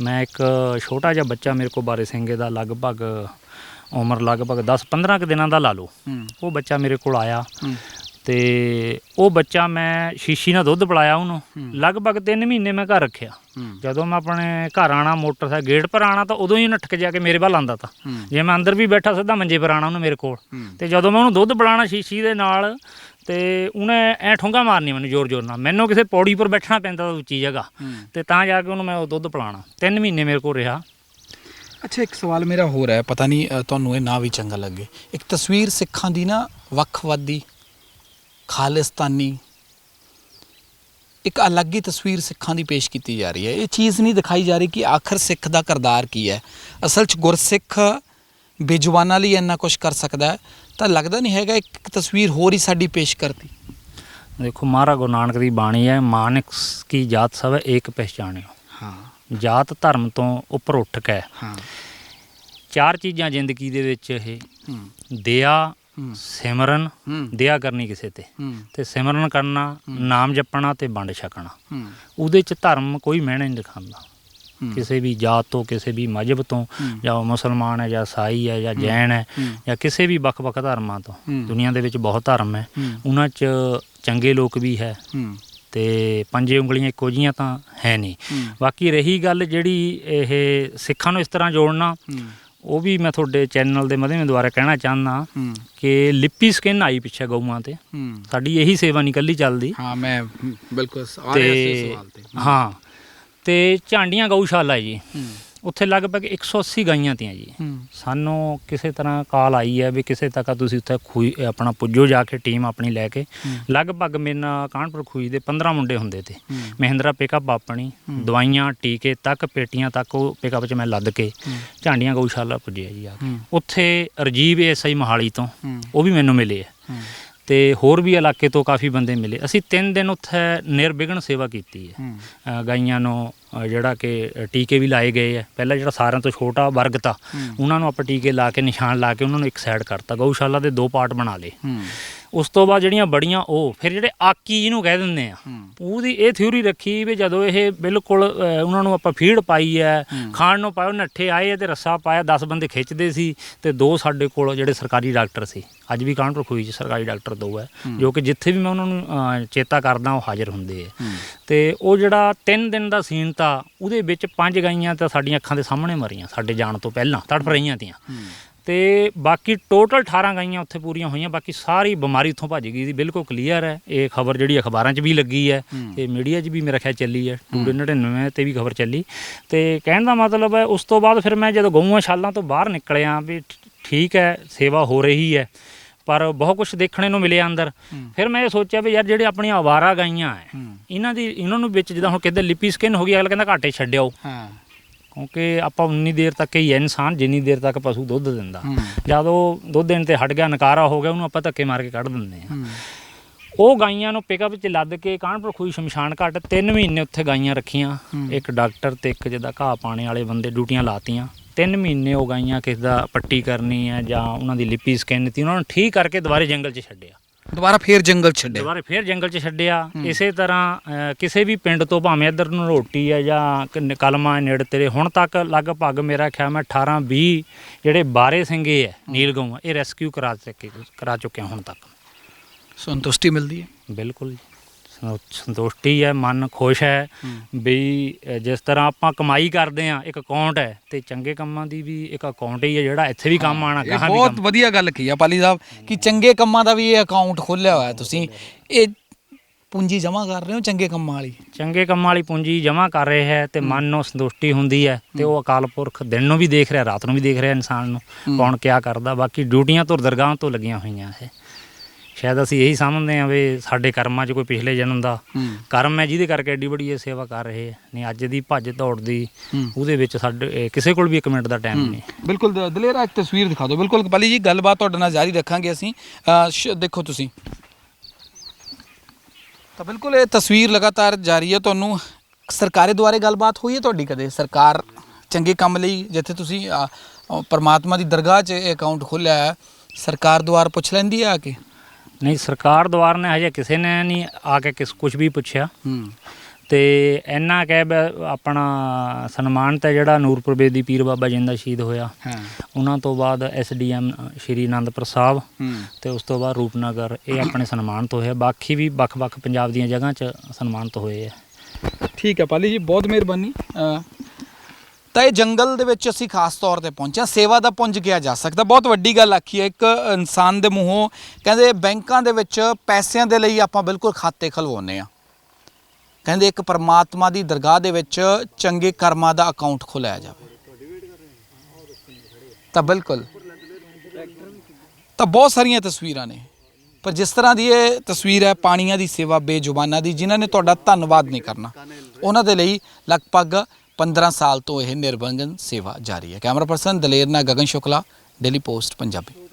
ਮੈਂ ਇੱਕ ਛੋਟਾ ਜਿਹਾ ਬੱਚਾ ਮੇਰੇ ਕੋਲ ਬਾਰੇ ਸਿੰਘੇ ਦਾ ਲਗਭਗ ਉਮਰ ਲਗਭਗ 10 15 ਕੁ ਦਿਨਾਂ ਦਾ ਲਾ ਲਓ। ਹੂੰ। ਉਹ ਬੱਚਾ ਮੇਰੇ ਕੋਲ ਆਇਆ। ਹੂੰ। ਤੇ ਉਹ ਬੱਚਾ ਮੈਂ ਸ਼ੀਸ਼ੀ ਨਾਲ ਦੁੱਧ ਪਿਲਾਇਆ ਉਹਨੂੰ। ਹੂੰ। ਲਗਭਗ 3 ਮਹੀਨੇ ਮੈਂ ਘਰ ਰੱਖਿਆ। ਹੂੰ। ਜਦੋਂ ਮੈਂ ਆਪਣੇ ਘਰ ਆਣਾ ਮੋਟਰਸਾਈਕਲ ਗੇਟ ਪਰ ਆਣਾ ਤਾਂ ਉਦੋਂ ਹੀ ਨੱਠ ਕੇ ਜਾ ਕੇ ਮੇਰੇ ਵੱਲ ਆਂਦਾ ਤਾ। ਹੂੰ। ਜੇ ਮੈਂ ਅੰਦਰ ਵੀ ਬੈਠਾ ਸਿੱਧਾ ਮੰਜੇ ਪਰ ਆਣਾ ਉਹਨੂੰ ਮੇਰੇ ਕੋਲ। ਹੂੰ। ਤੇ ਜਦੋਂ ਮੈਂ ਉਹਨੂੰ ਦੁੱਧ ਪਿਲਾਣਾ ਸ਼ੀਸ਼ੀ ਦੇ ਨਾਲ ਤੇ ਉਹਨੇ ਐ ਠੁੰਗਾ ਮਾਰਨੀ ਮੈਨੂੰ ਜ਼ੋਰ ਜ਼ੋਰ ਨਾਲ। ਮੈਨੂੰ ਕਿਸੇ ਪੌੜੀ ਪਰ ਬੈਠਣਾ ਪੈਂਦਾ ਤਾਂ ਉੱਚੀ ਜਗ੍ਹਾ। ਤੇ ਤਾਂ ਜਾ ਕੇ ਉਹਨੂੰ ਮੈਂ ਉਹ ਦੁੱਧ ਪਿਲਾਣਾ 3 ਮਹੀਨੇ ਮੇਰੇ ਕੋਲ ਰਿਹਾ। ਅੱਛਾ ਇੱਕ ਸਵਾਲ ਮੇਰਾ ਹੋਰ ਹੈ। ਪਤਾ ਨਹੀਂ ਤੁਹਾਨੂੰ ਇਹ ਨਾ ਵੀ ਚੰਗਾ ਲੱਗੇ। ਇੱਕ ਤਸਵੀਰ ਸਿੱਖਾਂ ਦੀ ਨਾ ਵੱਖਵਾਦੀ ਖਾਲਿਸਤਾਨੀ ਇੱਕ ਅਲੱਗ ਹੀ ਤਸਵੀਰ ਸਿੱਖਾਂ ਦੀ ਪੇਸ਼ ਕੀਤੀ ਜਾ ਰਹੀ ਹੈ। ਇਹ ਚੀਜ਼ ਨਹੀਂ ਦਿਖਾਈ ਜਾ ਰਹੀ ਕਿ ਆਖਰ ਸਿੱਖ ਦਾ ਕਰਦਾਰ ਕੀ ਹੈ। ਅਸਲ 'ਚ ਗੁਰਸਿੱਖ ਬੇਜਵਾਨਾਂ ਲਈ ਇੰਨਾ ਕੁਝ ਕਰ ਸਕਦਾ ਹੈ। ਤਾਂ ਲੱਗਦਾ ਨਹੀਂ ਹੈਗਾ ਇੱਕ ਤਸਵੀਰ ਹੋਰ ਹੀ ਸਾਡੀ ਪੇਸ਼ ਕਰਤੀ ਦੇਖੋ ਮਹਾਰਾਜ ਗੁਰੂ ਨਾਨਕ ਦੀ ਬਾਣੀ ਹੈ ਮਾਨਿਕ ਕੀ ਜਾਤ ਸਭ ਹੈ ਏਕ ਪਹਿਚਾਣਿਓ। ਹਾਂ। ਜਾਤ ਧਰਮ ਤੋਂ ਉੱਪਰ ਉੱਠ ਕੇ। ਹਾਂ। ਚਾਰ ਚੀਜ਼ਾਂ ਜ਼ਿੰਦਗੀ ਦੇ ਵਿੱਚ ਇਹ। ਦਇਆ ਸਿਮਰਨ ਦਇਆ ਕਰਨੀ ਕਿਸੇ ਤੇ। ਤੇ ਸਿਮਰਨ ਕਰਨਾ ਨਾਮ ਜਪਣਾ ਤੇ ਵੰਡ ਛਕਣਾ। ਉਹਦੇ ਚ ਧਰਮ ਕੋਈ ਮਹਿਣਾ ਨਹੀਂ ਦਿਖਾਉਂਦਾ। ਕਿਸੇ ਵੀ ਜਾਤ ਤੋਂ ਕਿਸੇ ਵੀ ਮਜਹਬ ਤੋਂ। ਜਾਂ ਉਹ ਮੁਸਲਮਾਨ ਹੈ ਜਾਂ ਸਾਈ ਹੈ ਜਾਂ ਜੈਨ ਹੈ। ਜਾਂ ਕਿਸੇ ਵੀ ਵੱਖ-ਵੱਖ ਧਰਮਾਂ ਤੋਂ। ਦੁਨੀਆ ਦੇ ਵਿੱਚ ਬਹੁਤ ਧਰਮ ਹੈ। ਉਹਨਾਂ 'ਚ ਚੰਗੇ ਲੋਕ ਵੀ ਹੈ ਤੇ ਪੰਜੇ ਉਂਗਲੀਆਂ ਇੱਕੋ ਜੀਆਂ ਤਾਂ ਹੈ ਨਹੀਂ। ਬਾਕੀ ਰਹੀ ਗੱਲ ਜਿਹੜੀ ਇਹ ਸਿੱਖਾਂ ਨੂੰ ਇਸ ਤਰ੍ਹਾਂ ਜੋੜਨਾ ਉਹ ਵੀ ਮੈਂ ਤੁਹਾਡੇ ਚੈਨਲ ਦੇ ਮਾਧਿਅਮ ਦੁਆਰਾ ਕਹਿਣਾ ਚਾਹੁੰਦਾ ਕਿ ਲਿਪੀ ਸਕਿਨ ਆਈ ਪਿੱਛੇ ਗਊਆਂ ਤੇ। ਸਾਡੀ ਇਹੀ ਸੇਵਾ ਨਹੀਂ ਕੱਲੀ ਚੱਲਦੀ। ਹਾਂ ਮੈਂ ਬਿਲਕੁਲ ਆ ਰਿਹਾ ਸੀ ਸਵਾਲ ਤੇ। ਹਾਂ ਤੇ ਝਾਂਡੀਆਂ ਗਊਸ਼ਾਲਾ ਹੈ। ਜੀ ਉੱਥੇ ਲਗਭਗ 180 ਗਾਈਆਂ ਤੀਆਂ ਜੀ। ਸਾਨੂੰ ਕਿਸੇ ਤਰ੍ਹਾਂ ਕਾਲ ਆਈ ਹੈ ਵੀ ਕਿਸੇ ਤੱਕ ਤੁਸੀਂ ਉੱਥੇ ਖੂਈ ਆਪਣਾ ਪੁੱਜੋ ਜਾ ਕੇ ਟੀਮ ਆਪਣੀ ਲੈ ਕੇ। ਲਗਭਗ ਮੇਰੇ ਨਾਲ ਕਾਨਪੁਰ ਖੂਈ ਦੇ 15 ਮੁੰਡੇ ਹੁੰਦੇ ਤੇ। ਮਹਿੰਦਰਾ ਪਿਕਅਪ ਆਪਣੀ। ਦਵਾਈਆਂ ਟੀਕੇ ਤੱਕ ਪੇਟੀਆਂ ਤੱਕ ਉਹ ਪਿਕਅਪ 'ਚ ਮੈਂ ਲੱਦ ਕੇ। ਝਾਂਡੀਆਂ ਗਊਸ਼ਾਲਾ ਪੁੱਜਿਆ ਜੀ ਆ ਕੇ। ਉੱਥੇ ਰਜੀਵ ਐਸਆਈ ਮੋਹਾਲੀ ਤੋਂ ਉਹ ਵੀ ਮੈਨੂੰ ਮਿਲੇ ਆ। ਹੂੰ। ਤੇ ਹੋਰ ਵੀ ਇਲਾਕੇ ਤੋਂ ਕਾਫੀ ਬੰਦੇ ਮਿਲੇ। ਅਸੀਂ 3 ਦਿਨ ਉੱਥੇ ਨਿਰਵਿਘਨ ਸੇਵਾ ਕੀਤੀ ਹੈ। ਗਾਈਆਂ ਨੂੰ ਜਿਹੜਾ ਕਿ ਟੀਕੇ ਵੀ ਲਾਏ ਗਏ ਆ ਪਹਿਲਾਂ ਜਿਹੜਾ ਸਾਰਿਆਂ ਤੋਂ ਛੋਟਾ ਵਰਗ ਤਾ ਉਹਨਾਂ ਨੂੰ ਆਪਾਂ ਟੀਕੇ ਲਾ ਕੇ ਨਿਸ਼ਾਨ ਲਾ ਕੇ ਉਹਨਾਂ ਨੂੰ ਇੱਕ ਸਾਈਡ ਕਰਤਾ। ਗਊਸ਼ਾਲਾ ਦੇ ਦੋ ਪਾਰਟ ਬਣਾ ਲਏ। ਉਸ ਤੋਂ ਬਾਅਦ ਜਿਹੜੀਆਂ ਬੜੀਆਂ ਉਹ ਫਿਰ ਜਿਹੜੇ ਆਕੀ ਜਿਹਨੂੰ ਕਹਿ ਦਿੰਦੇ ਆ ਉਹਦੀ ਇਹ ਥਿਊਰੀ ਰੱਖੀ ਵੀ ਜਦੋਂ ਇਹ ਬਿਲਕੁਲ ਉਹਨਾਂ ਨੂੰ ਆਪਾਂ ਫੀਡ ਪਾਈ ਹੈ ਖਾਣ ਨੂੰ ਪਾਇਆ ਨੱਠੇ ਆਏ ਤੇ ਰੱਸਾ ਪਾਇਆ 10 ਬੰਦੇ ਖਿੱਚਦੇ ਸੀ ਤੇ ਦੋ ਸਾਡੇ ਕੋਲ ਜਿਹੜੇ ਸਰਕਾਰੀ ਡਾਕਟਰ ਸੀ। ਅੱਜ ਵੀ ਕਾਂਟ ਰਖੋਈ ਚ ਸਰਕਾਰੀ ਡਾਕਟਰ ਦੋ ਹੈ ਜੋ ਕਿ ਜਿੱਥੇ ਵੀ ਮੈਂ ਉਹਨਾਂ ਨੂੰ ਚੇਤਾ ਕਰਦਾ ਉਹ ਹਾਜ਼ਰ ਹੁੰਦੇ ਆ। ਤੇ ਉਹ ਜਿਹੜਾ 3 ਦਿਨ ਦਾ ਸੀਨ ਤਾਂ ਉਹਦੇ ਵਿੱਚ ਪੰਜ ਗਾਈਆਂ ਤਾਂ ਸਾਡੀਆਂ ਅੱਖਾਂ ਦੇ ਸਾਹਮਣੇ ਮਰੀਆਂ ਸਾਡੇ ਜਾਣ ਤੋਂ ਪਹਿਲਾਂ ਤੜਫ ਰਹੀਆਂ ਤੀਆਂ। ਤੇ ਬਾਕੀ ਟੋਟਲ 18 ਗਾਈਆਂ ਉੱਥੇ ਪੂਰੀਆਂ ਹੋਈਆਂ ਬਾਕੀ ਸਾਰੀ ਬਿਮਾਰੀ ਉੱਥੋਂ ਭੱਜ ਗਈ ਸੀ ਬਿਲਕੁਲ ਕਲੀਅਰ ਹੈ। ਇਹ ਖਬਰ ਜਿਹੜੀ ਅਖਬਾਰਾਂ 'ਚ ਵੀ ਲੱਗੀ ਹੈ ਤੇ ਮੀਡੀਆ 'ਚ ਵੀ ਮੇਰਾ ਖਿਆਲ ਚੱਲੀ ਹੈ ਟੂਡੇ 99 ਤੇ ਵੀ ਖਬਰ ਚੱਲੀ। ਤੇ ਕਹਿਣ ਦਾ ਮਤਲਬ ਹੈ ਉਸ ਤੋਂ ਬਾਅਦ ਫਿਰ ਮੈਂ ਜਦੋਂ ਗਊਆਂ ਛਾਲਾਂ ਤੋਂ ਬਾਹਰ ਨਿਕਲਿਆ ਵੀ ਠੀਕ ਹੈ ਸੇਵਾ ਹੋ ਰਹੀ ਹੈ ਪਰ ਬਹੁਤ ਕੁਝ ਦੇਖਣੇ ਨੂੰ ਮਿਲਿਆ ਅੰਦਰ। ਫਿਰ ਮੈਂ ਇਹ ਸੋਚਿਆ ਵੀ ਯਾਰ ਜਿਹੜੇ ਆਪਣੀਆਂ ਆਵਾਰਾ ਗਾਈਆਂ ਹੈ ਇਹਨਾਂ ਦੀ ਇਹਨਾਂ ਨੂੰ ਵਿੱਚ ਜਿੱਦਾਂ ਹੁਣ ਕਿਤੇ ਲਿਪੀ ਸਕਿਨ ਹੋ ਗਈ ਅਗਲਾ ਕਹਿੰਦਾ ਘਾਟੇ ਛੱਡਿਓ। ਹਾਂ। ਕਿਉਂਕਿ ਆਪਾਂ ਉਨੀ ਦੇਰ ਤੱਕ ਹੀ ਹੈ ਇਨਸਾਨ ਜਿੰਨੀ ਦੇਰ ਤੱਕ ਪਸ਼ੂ ਦੁੱਧ ਦਿੰਦਾ। ਜਦੋਂ ਦੁੱਧ ਦੇਣ ਤੇ ਹਟ ਗਿਆ ਨਕਾਰਾ ਹੋ ਗਿਆ ਉਹਨੂੰ ਆਪਾਂ ਧੱਕੇ ਮਾਰ ਕੇ ਕੱਢ ਦਿੰਦੇ ਆ ਉਹ ਗਾਈਆਂ ਨੂੰ ਪਿਕਅਪ 'ਚ ਲੱਦ ਕੇ ਕਾਨਪੁਰ ਖੂਈ ਸ਼ਮਸ਼ਾਨ ਘਾਟ 3 ਮਹੀਨੇ ਉੱਥੇ ਗਾਈਆਂ ਰੱਖੀਆਂ। ਇੱਕ ਡਾਕਟਰ ਤੇ ਇੱਕ ਜਿਹਦਾ ਘਾਹ ਪਾਣੇ ਵਾਲੇ ਬੰਦੇ ਡਿਊਟੀਆਂ ਲਾਤੀਆਂ। 3 ਮਹੀਨੇ ਉਹ ਗਾਈਆਂ ਕਿਸ ਦਾ ਪੱਟੀ ਕਰਨੀ ਹੈ ਜਾਂ ਉਹਨਾਂ ਦੀ ਲਿਪੀ ਸਕੈਨ ਤੀ ਉਹਨਾਂ ਨੂੰ ਠੀਕ ਕਰਕੇ ਦੁਬਾਰੇ ਜੰਗਲ 'ਚ ਛੱਡਿਆ। ਦੁਬਾਰਾ ਫੇਰ ਜੰਗਲ ਛੱਡਿਆ। ਦੁਬਾਰੇ ਫੇਰ ਜੰਗਲ 'ਚ ਛੱਡਿਆ। ਇਸੇ ਤਰ੍ਹਾਂ ਕਿਸੇ ਵੀ ਪਿੰਡ ਤੋਂ ਭਾਵੇਂ ਇੱਧਰ ਨੂੰ ਰੋਟੀ ਹੈ ਜਾਂ ਕਲਮਾ ਨੇੜੇ ਤੇਰੇ ਹੁਣ ਤੱਕ ਲਗਭਗ ਮੇਰਾ ਖਿਆਲ ਮੈਂ 18 20 ਜਿਹੜੇ ਬਾਰੇ ਸਿੰਘੇ ਹੈ। ਨੀਲਗਾਉਂ ਇਹ ਰੈਸਕਿਊ ਕਰਾ ਚੁੱਕੇ ਕਰਾ ਚੁੱਕੇ ਹੁਣ ਤੱਕ। ਸੰਤੁਸ਼ਟੀ ਮਿਲਦੀ ਹੈ। ਬਿਲਕੁਲ ਜੀ। ਸੰਤੋ- ਸੰਤੁਸ਼ਟੀ ਹੈ ਮਨ ਖੁਸ਼ ਹੈ ਵੀ ਜਿਸ ਤਰ੍ਹਾਂ ਆਪਾਂ ਕਮਾਈ ਕਰਦੇ ਆ ਇੱਕ ਅਕਾਊਂਟ ਹੈ ਤੇ ਚੰਗੇ ਕੰਮਾਂ ਦੀ ਵੀ ਇੱਕ ਅਕਾਊਂਟ ਹੀ ਹੈ ਜਿਹੜਾ ਇੱਥੇ ਵੀ ਕੰਮ ਆਣਾ ਗਾਹਾਂ ਵੀ ਬਹੁਤ ਵਧੀਆ ਗੱਲ ਕਹੀ ਆ ਪਾਲੀ ਸਾਹਿਬ ਕਿ ਚੰਗੇ ਕੰਮਾਂ ਦਾ ਵੀ ਇਹ ਅਕਾਊਂਟ ਖੋਲਿਆ ਹੋਇਆ ਤੁਸੀਂ। ਇਹ ਪੂੰਜੀ ਜਮ੍ਹਾਂ ਕਰ ਰਹੇ ਹੋ ਚੰਗੇ ਕੰਮਾਂ ਵਾਲੀ? ਚੰਗੇ ਕੰਮਾਂ ਵਾਲੀ ਪੂੰਜੀ ਜਮ੍ਹਾਂ ਕਰ ਰਹੇ ਹੈ ਤੇ ਮਨ ਨੂੰ ਸੰਤੁਸ਼ਟੀ ਹੁੰਦੀ ਹੈ ਤੇ ਉਹ ਅਕਾਲ ਪੁਰਖ ਦਿਨ ਨੂੰ ਵੀ ਦੇਖ ਰਿਹਾ ਰਾਤ ਨੂੰ ਵੀ ਦੇਖ ਰਿਹਾ ਇਨਸਾਨ ਨੂੰ ਕੌਣ ਕਿਆ ਕਰਦਾ ਬਾਕੀ ਡਿਊਟੀਆਂ ਤੋਂ ਦਰਗਾਹਾਂ ਤੋਂ ਲੱਗੀਆਂ ਹੋਈਆਂ ਇਹ। ਸ਼ਾਇਦ ਅਸੀਂ ਇਹੀ ਸਮਝਦੇ ਹਾਂ ਵੀ ਸਾਡੇ ਕਰਮਾਂ 'ਚ ਕੋਈ ਪਿਛਲੇ ਜਨਮ ਦਾ ਕਰਮ ਹੈ ਜਿਹਦੇ ਕਰਕੇ ਐਡੀ ਇਹ ਸੇਵਾ ਕਰ ਰਹੇ ਹੈ ਨਹੀਂ ਅੱਜ ਦੀ ਭੱਜ ਦੌੜ ਦੀ ਉਹਦੇ ਵਿੱਚ ਸਾਡੇ ਕਿਸੇ ਕੋਲ ਵੀ ਇੱਕ ਮਿੰਟ ਦਾ ਟਾਈਮ ਨਹੀਂ। ਬਿਲਕੁਲ ਦਲੇਰਾ ਇੱਕ ਤਸਵੀਰ ਦਿਖਾ ਦਿਓ। ਬਿਲਕੁਲ ਪਾਲੀ ਜੀ ਗੱਲਬਾਤ ਤੁਹਾਡੇ ਨਾਲ ਜਾਰੀ ਰੱਖਾਂਗੇ ਅਸੀਂ। ਦੇਖੋ ਤੁਸੀਂ। ਤਾਂ ਬਿਲਕੁਲ ਇਹ ਤਸਵੀਰ ਲਗਾਤਾਰ ਜਾਰੀ ਹੈ ਤੁਹਾਨੂੰ ਸਰਕਾਰੇ ਦੁਆਰੇ ਗੱਲਬਾਤ ਹੋਈ ਹੈ ਤੁਹਾਡੀ ਕਦੇ? ਸਰਕਾਰ ਚੰਗੇ ਕੰਮ ਲਈ ਜਿੱਥੇ ਤੁਸੀਂ ਪਰਮਾਤਮਾ ਦੀ ਦਰਗਾਹ 'ਚ ਅਕਾਊਂਟ ਖੋਲ੍ਹਿਆ ਹੈ ਸਰਕਾਰ ਦੁਆਰ ਪੁੱਛ ਲੈਂਦੀ ਆ ਕੇ? ਨਹੀਂ ਸਰਕਾਰ ਦੁਆਰ ਨੇ ਹਜੇ ਕਿਸੇ ਨੇ ਨਹੀਂ ਆ ਕੇ ਕਿਸ ਕੁਝ ਵੀ ਪੁੱਛਿਆ। ਹੂੰ। ਤੇ ਇੰਨਾ ਕਹਿ ਬ- ਆਪਣਾ ਸਨਮਾਨ ਤਾਂ ਜਿਹੜਾ ਨੂਰਪੁਰ ਬੇਦੀ ਪੀਰ ਬਾਬਾ ਜਿੰਦਾ ਸ਼ਹੀਦ ਹੋਇਆ। ਹਾਂ। ਉਹਨਾਂ ਤੋਂ ਬਾਅਦ ਐਸਡੀਐਮ ਸ਼੍ਰੀ ਅਨੰਦਪੁਰ ਸਾਹਿਬ ਹੂੰ। ਤੇ ਉਸ ਤੋਂ ਬਾਅਦ ਰੂਪਨਗਰ ਇਹ ਆਪਣੇ ਸਨਮਾਨਿਤ ਹੋਏ ਆ। ਬਾਕੀ ਵੀ ਵੱਖ-ਵੱਖ ਪੰਜਾਬ ਦੀਆਂ ਜਗ੍ਹਾ 'ਚ ਸਨਮਾਨਿਤ ਹੋਏ ਆ। ਠੀਕ ਹੈ ਪਾਲੀ ਜੀ ਬਹੁਤ ਮਿਹਰਬਾਨੀ। ਅ, ਤਾਂ ਇਹ ਜੰਗਲ ਦੇ ਵਿੱਚ ਅਸੀਂ ਖਾਸ ਤੌਰ ਤੇ ਪਹੁੰਚਿਆ ਸੇਵਾ ਦਾ ਪੁੰਜ ਕਿਹਾ ਜਾ ਸਕਦਾ। ਬਹੁਤ ਵੱਡੀ ਗੱਲ ਆਖੀ ਹੈ, ਇੱਕ ਇਨਸਾਨ ਦੇ ਮੂੰਹੋਂ ਕਹਿੰਦੇ ਬੈਂਕਾਂ ਦੇ ਵਿੱਚ ਪੈਸਿਆਂ ਦੇ ਲਈ ਆਪਾਂ ਬਿਲਕੁਲ ਖਾਤੇ ਖਲਵਾਉਂਦੇ ਆ ਕਹਿੰਦੇ ਇੱਕ ਪਰਮਾਤਮਾ ਦੀ ਦਰਗਾਹ ਦੇ ਵਿੱਚ ਚੰਗੇ ਕਰਮਾਂ ਦਾ ਅਕਾਊਂਟ ਖੁਲਾਇਆ ਜਾਵੇ। ਤਾਂ ਬਿਲਕੁਲ। ਤਾਂ ਬਹੁਤ ਸਾਰੀਆਂ ਤਸਵੀਰਾਂ ਨੇ। ਪਰ ਜਿਸ ਤਰ੍ਹਾਂ ਦੀ ਇਹ ਤਸਵੀਰ ਹੈ, ਪਾਣੀਆਂ ਦੀ ਸੇਵਾ ਬੇਜ਼ੁਬਾਨਾਂ ਦੀ, ਜਿਨ੍ਹਾਂ ਨੇ ਤੁਹਾਡਾ ਧੰਨਵਾਦ ਨਹੀਂ ਕਰਨਾ। ਉਹਨਾਂ ਦੇ ਲਈ ਲਗਭਗ 15 ਸਾਲ ਤੋਂ ਇਹ ਨਿਰਵੰਗਨ ਸੇਵਾ ਜਾਰੀ ਹੈ। ਕੈਮਰਾ ਪਰਸਨ ਦਲੇਰ ਨਾਲ ਗਗਨ ਸ਼ੁਕਲਾ ਡੇਲੀ ਪੋਸਟ ਪੰਜਾਬੀ।